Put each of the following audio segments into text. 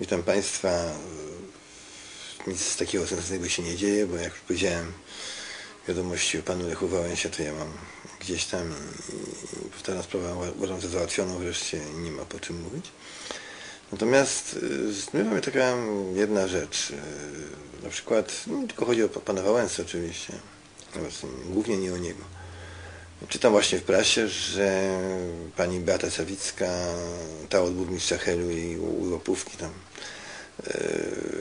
Witam Państwa. Nic takiego sensownego się nie dzieje, bo jak już powiedziałem wiadomości o Panu Lechu Wałęsie, to ja mam gdzieś tam i ta sprawa uważam za załatwioną wreszcie nie ma po czym mówić. Natomiast zmywa mnie taka jedna rzecz. Na przykład, nie tylko chodzi o Pana Wałęsę oczywiście, głównie nie o niego. Czytam właśnie w prasie, że pani Beata Sawicka, ta od burmistrza Helu i łopówki tam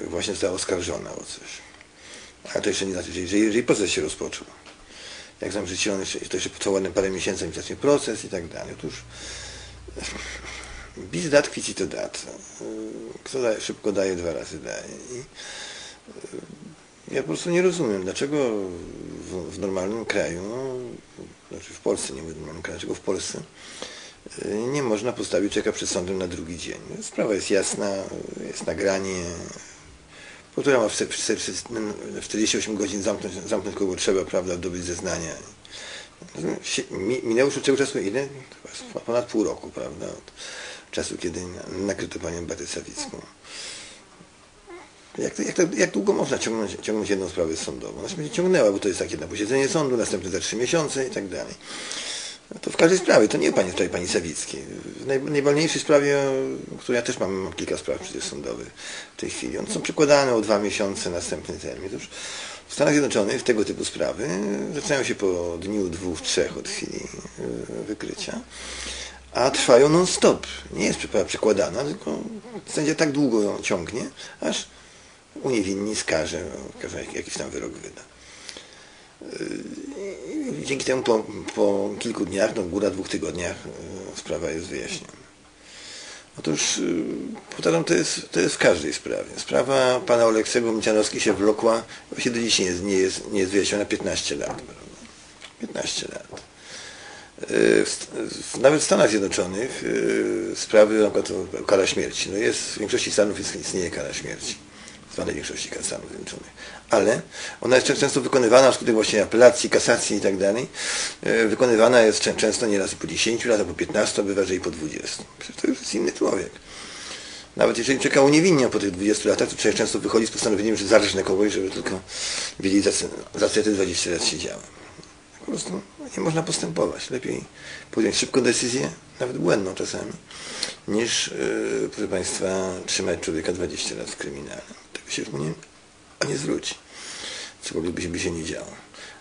właśnie została oskarżona o coś. Ale to jeszcze nie znaczy, że jeżeli, proces się rozpoczął. Jak znam życie, on jeszcze, to jeszcze potrwało parę miesięcy, zanim zacznie proces i tak dalej. Otóż bis dat quici to dat. Kto daje, szybko daje, dwa razy daje. I ja po prostu nie rozumiem, dlaczego w, w normalnym kraju, no, znaczy w Polsce, nie mówię normalnym kraju, dlaczego w Polsce nie można postawić czeka przed sądem na drugi dzień. Sprawa jest jasna, jest nagranie, która ma w 48 godzin zamknąć, zamknąć kogo trzeba, prawda, dobyć zeznania. Minęło już tego czasu ile? Ponad pół roku, prawda, od czasu, kiedy nakryto panią Beatę Sawicką. Jak, jak, jak długo można ciągnąć, ciągnąć jedną sprawę sądową? Znaczy będzie ciągnęła, bo to jest takie na posiedzenie sądu, następne za trzy miesiące i tak dalej. No to w każdej sprawie, to nie pani sprawie pani Sawickiej. W naj, najwolniejszej sprawie, której ja też mam, mam kilka spraw przecież sądowych w tej chwili, one są przekładane o dwa miesiące następny termin. Otóż w Stanach Zjednoczonych tego typu sprawy zaczynają się po dniu, dwóch, trzech od chwili wykrycia, a trwają non-stop. Nie jest przekładana, tylko sędzia tak długo ją ciągnie, aż uniewinni, skaże, jakiś tam wyrok wyda. I dzięki temu po, po kilku dniach, no góra dwóch tygodniach sprawa jest wyjaśniona. Otóż, powtarzam, to jest, to jest w każdej sprawie. Sprawa pana Oleksego Micianowski się wlokła, właśnie do dziś nie jest, nie jest, nie jest wyjaśniona 15 lat. Prawda? 15 lat. Nawet w Stanach Zjednoczonych sprawy na przykład kara śmierci. No jest, w większości Stanów istnieje kara śmierci zwanej większości Stanów Zjednoczonych. Ale ona jest często wykonywana na skutek właśnie apelacji, kasacji i tak dalej. Wykonywana jest często nieraz po 10 latach, po 15, bywa, że i po 20. Przecież to już jest inny człowiek. Nawet jeżeli czeka uniewinnie po tych 20 latach, to często wychodzi z postanowieniem, że zarżnę kogoś, żeby tylko wiedzieć, za, co te 20 lat siedziałem. Po prostu nie można postępować. Lepiej podjąć szybką decyzję, nawet błędną czasami, niż, yy, proszę Państwa, trzymać człowieka 20 lat w kryminale. Się już nie, nie zwróci. Cokolwiek by się, by się nie działo.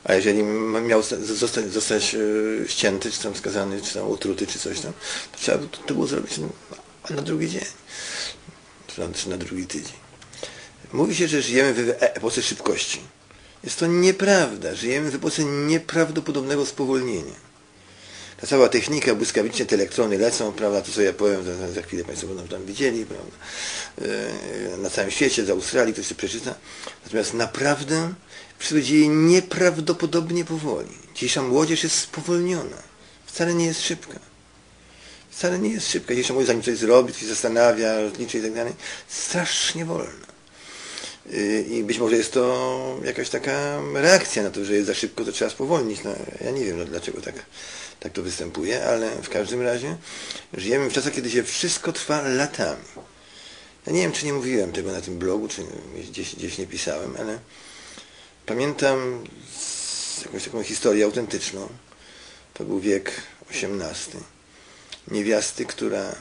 A jeżeli miał zostać, zostać yy, ścięty, czy tam skazany, czy tam utruty, czy coś tam, to trzeba to, było zrobić no, na drugi dzień, czy na, drugi tydzień. Mówi się, że żyjemy w epoce szybkości. Jest to nieprawda. Żyjemy w epoce nieprawdopodobnego spowolnienia. Ta cała technika, błyskawicznie te elektrony lecą, prawda, to co ja powiem, za, za chwilę Państwo będą tam widzieli, prawda, na całym świecie, z Australii, ktoś to przeczyta. Natomiast naprawdę wszystko dzieje nieprawdopodobnie powoli. Dzisiejsza młodzież jest spowolniona. Wcale nie jest szybka. Wcale nie jest szybka. Dzisiejsza młodzież, zanim coś zrobi, coś zastanawia, liczy i tak dalej, strasznie wolna. I być może jest to jakaś taka reakcja na to, że jest za szybko, to trzeba spowolnić. No, ja nie wiem, no, dlaczego tak, tak to występuje, ale w każdym razie żyjemy w czasach, kiedy się wszystko trwa latami. Ja nie wiem, czy nie mówiłem tego na tym blogu, czy gdzieś, gdzieś nie pisałem, ale pamiętam jakąś taką historię autentyczną. To był wiek XVIII. Niewiasty, która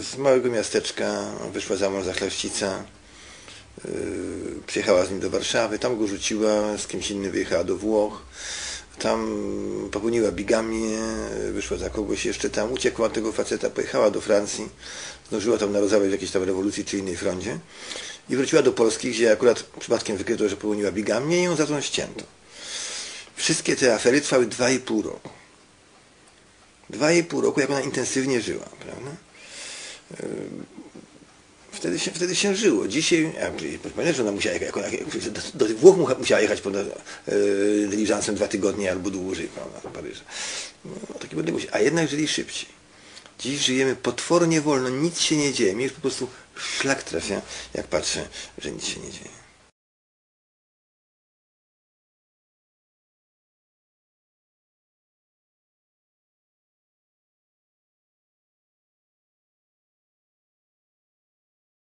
z małego miasteczka wyszła za mąż za chlewcica, przyjechała z nim do Warszawy, tam go rzuciła, z kimś innym wyjechała do Włoch, tam popełniła bigamię, wyszła za kogoś jeszcze tam, uciekła od tego faceta, pojechała do Francji, zdążyła tam narozować w jakiejś tam rewolucji czy innej froncie i wróciła do Polski, gdzie akurat przypadkiem wykryto, że popełniła bigamię i ją za to ścięto. Wszystkie te afery trwały dwa i pół roku. Dwa i pół roku, jak ona intensywnie żyła, prawda? Wtedy się, wtedy się żyło. Dzisiaj, pamiętam, że ona musiała do, do Włoch musiała jechać pod e, dyliżansem dwa tygodnie albo dłużej, prawda, do Paryża. No, takie odległości. A jednak żyli szybciej. Dziś żyjemy potwornie wolno, nic się nie dzieje. Mnie już po prostu szlak trafia, jak patrzę, że nic się nie dzieje.